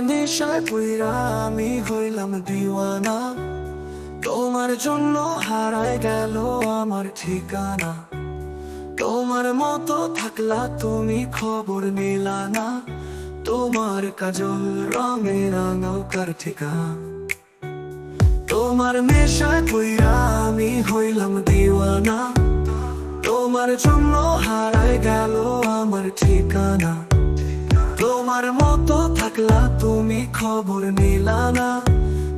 নেশায় পুইরা আমি হইলাম দিওয়ানা। তোমার জন্য হারায় গেল আমার ঠিকানা। তোমার মতো থাকলা তুমি খবর নিলা না। তোমার কাজল রঙে রাঙাউকার ঠিকানা। তোমার নেশায় পুইরা আমি হইলাম দিওয়ানা। তোমার জন্য হারায় গেল আমার ঠিকানা। তোমার মতো থাকলা, তুমি খবর নিলা না।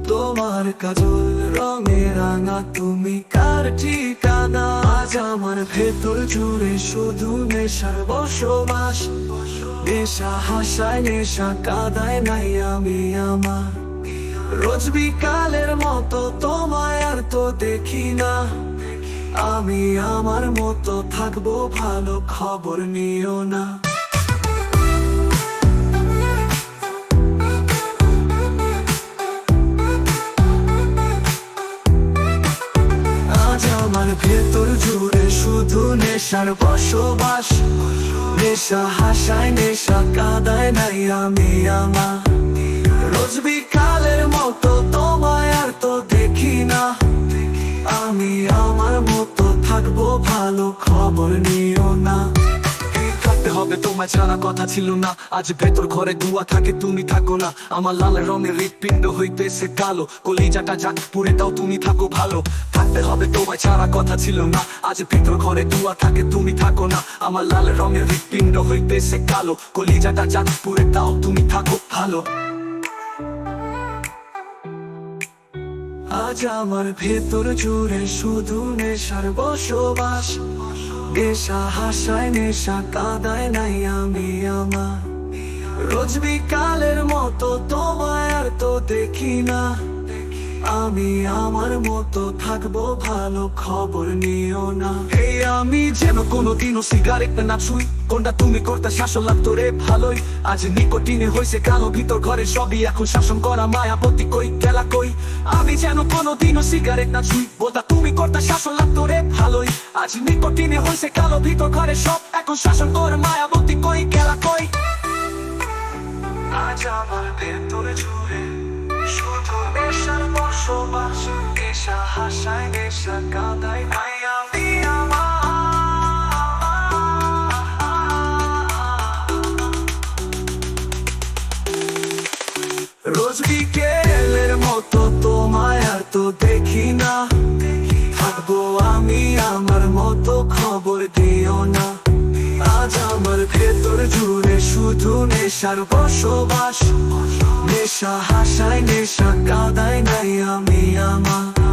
তোমার কাজল রঙে রাঙা, তুমি কার ঠিকানা? আজ আমার ভেতর জুড়ে শুধু নেশার বসবাস। নেশা হাসায়, নেশা কাদায় নাই আমি আমার। রোজ বিকালের মতো তোমায় আর তো দেখি না। আমি আমার মতো থাকব, ভালো খবর নিও না। নেশার বসবাস, নেশা হাসায়, নেশা কাদায় নাই আমি আমার। রোজ বিকালের মতো তোমায় আর তো দেখি না। আমি আমার মতো থাকব, ভালো খবর নিও না। হবে তোমায় ছাড়া কথা ছিল না। আজ ভেতর ঘরে ধোয়া থাকে, তুমি থাকো না। আমার লাল রঙের হৃৎপিণ্ড হইতেছে কালো। কলিজাটা যাক পুরে দাও, তুমি থাকো ভালো। থাকতে হবে, তোমায় ছাড়া কথা ছিল না। আজ ভেতর ঘরে ধোয়া থাকে, তুমি থাকো না। আমার লাল রঙের হৃৎপিণ্ড হইতেছে কালো। কলিজাটা যাক পুরে দাও তুমি থাকো ভালো। আজ আমার ভেতর জুড়ে শুধু নেশার বসবাস। নেশা হাসায়, নেশা কাদায় নাই আমি আমার। রোজ বিকালের মতো তোমায় আর তো দেখি না। আমি আমার মতো থাকব ভালো খবর নিও না। এই আমি যেন কোনোদিনও সিগারেট না ছুই। কোনটা তুমি করতে শাসন লাগতো রে ভালোই। আজ নিকোটিনে হয়েছে কালো ভিতর ঘরে সবই এখন শাসন করা মায়াবতী কই, খেলা কই? আমি যেন কোনোদিনও সিগারেট না ছুই। বলতা তুমি করতে শাসন লাগতো রে ভালোই। আজ নিকোটিনে হয়েছে কালো ভিতর ঘরে সব এখন শাসন করে মায়াবতী কই, খেলা কই? আজ আমার ভেতরে জুড়ে নেশা হাসায় নেশা কাদায় রোজ বিকেলের মতো তোমায় আর তো দেখি না। থাকব আমি আমার মতো, খবর দিও না। আজ আমার ভেতর জুড়ে শুধু নেশার বসবাস। নেশা হাসায়, নেশা কাদায় নাই আমি আমার।